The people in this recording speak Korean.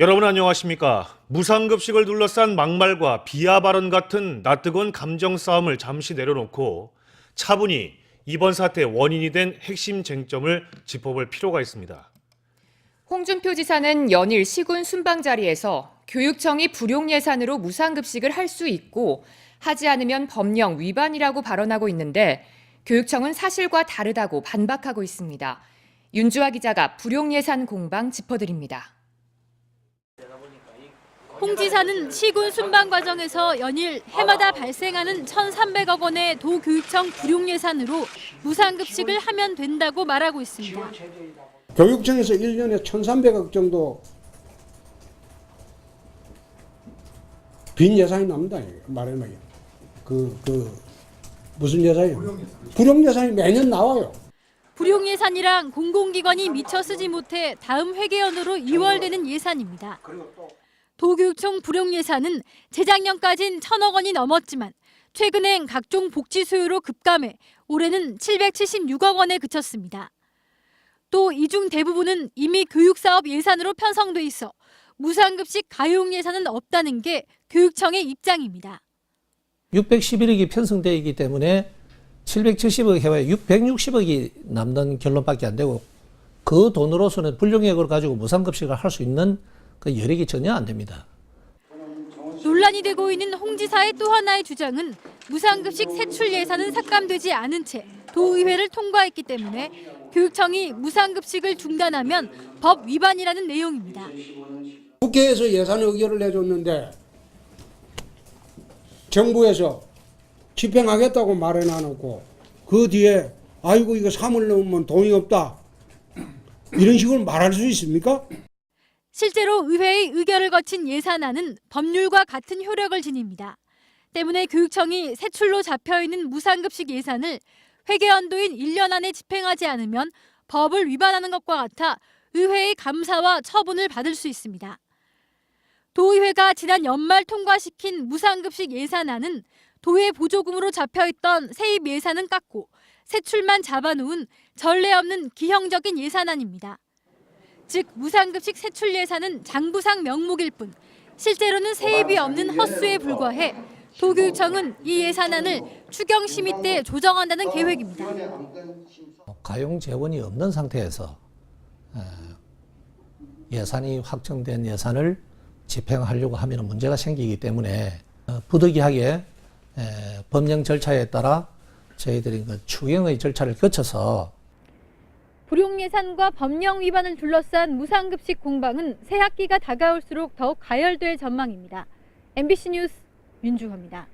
여러분 안녕하십니까? 무상급식을 둘러싼 막말과 비하 발언 같은 낯뜨거운 감정 싸움을 잠시 내려놓고 차분히 이번 사태의 원인이 된 핵심 쟁점을 짚어볼 필요가 있습니다. 홍준표 지사는 연일 시군 순방 자리에서 교육청이 불용 예산으로 무상급식을 할 수 있고 하지 않으면 법령 위반이라고 발언하고 있는데 교육청은 사실과 다르다고 반박하고 있습니다. 윤주아 기자가 불용 예산 공방 짚어드립니다. 홍 지사는 시군 순방 과정에서 연일 해마다 발생하는 1,300억 원의 도교육청 불용 예산으로 무상급식을 하면 된다고 말하고 있습니다. 교육청에서 1년에 1,300억 정도 빈 예산이 납니다. 말하면 그, 그 무슨 예산이요? 불용 예산이 매년 나와요. 불용 예산이랑 공공기관이 미처 쓰지 못해 다음 회계연도로 2월되는 예산입니다. 도교육청 불용 예산은 재작년까진 1천억 원이 넘었지만 최근엔 각종 복지 수요로 급감해 올해는 776억 원에 그쳤습니다. 또 이 중 대부분은 이미 교육사업 예산으로 편성돼 있어 무상급식 가용 예산은 없다는 게 교육청의 입장입니다. 611억이 편성되어 있기 때문에 770억 해와에 660억이 남는 결론밖에 안 되고 그 돈으로서는 불용액을 가지고 무상급식을 할 수 있는 그 여력이 전혀 안 됩니다. 논란이 되고 있는 홍 지사의 또 하나의 주장은 무상급식 세출 예산은 삭감되지 않은 채 도의회를 통과했기 때문에 교육청이 무상급식을 중단하면 법 위반이라는 내용입니다. 국회에서 예산 의결을 해줬는데 정부에서 집행하겠다고 말해놔놓고 그 뒤에 아이고 이거 3을 넘으면 돈이 없다 이런 식으로 말할 수 있습니까? 실제로 의회의 의결을 거친 예산안은 법률과 같은 효력을 지닙니다. 때문에 교육청이 세출로 잡혀 있는 무상급식 예산을 회계연도인 1년 안에 집행하지 않으면 법을 위반하는 것과 같아 의회의 감사와 처분을 받을 수 있습니다. 도의회가 지난 연말 통과시킨 무상급식 예산안은 도의 보조금으로 잡혀있던 세입 예산은 깎고 세출만 잡아놓은 전례 없는 기형적인 예산안입니다. 즉 무상급식 세출 예산은 장부상 명목일 뿐 실제로는 세입이 없는 헛수에 불과해 도교육청은 이 예산안을 추경 심의 때 조정한다는 계획입니다. 가용 재원이 없는 상태에서 에, 예산이 확정된 예산을 집행하려고 하면 문제가 생기기 때문에 어, 부득이하게 에, 법령 절차에 따라 저희들이 그 추경의 절차를 거쳐서 불용 예산과 법령 위반을 둘러싼 무상급식 공방은 새 학기가 다가올수록 더욱 가열될 전망입니다. MBC 뉴스 윤주호입니다.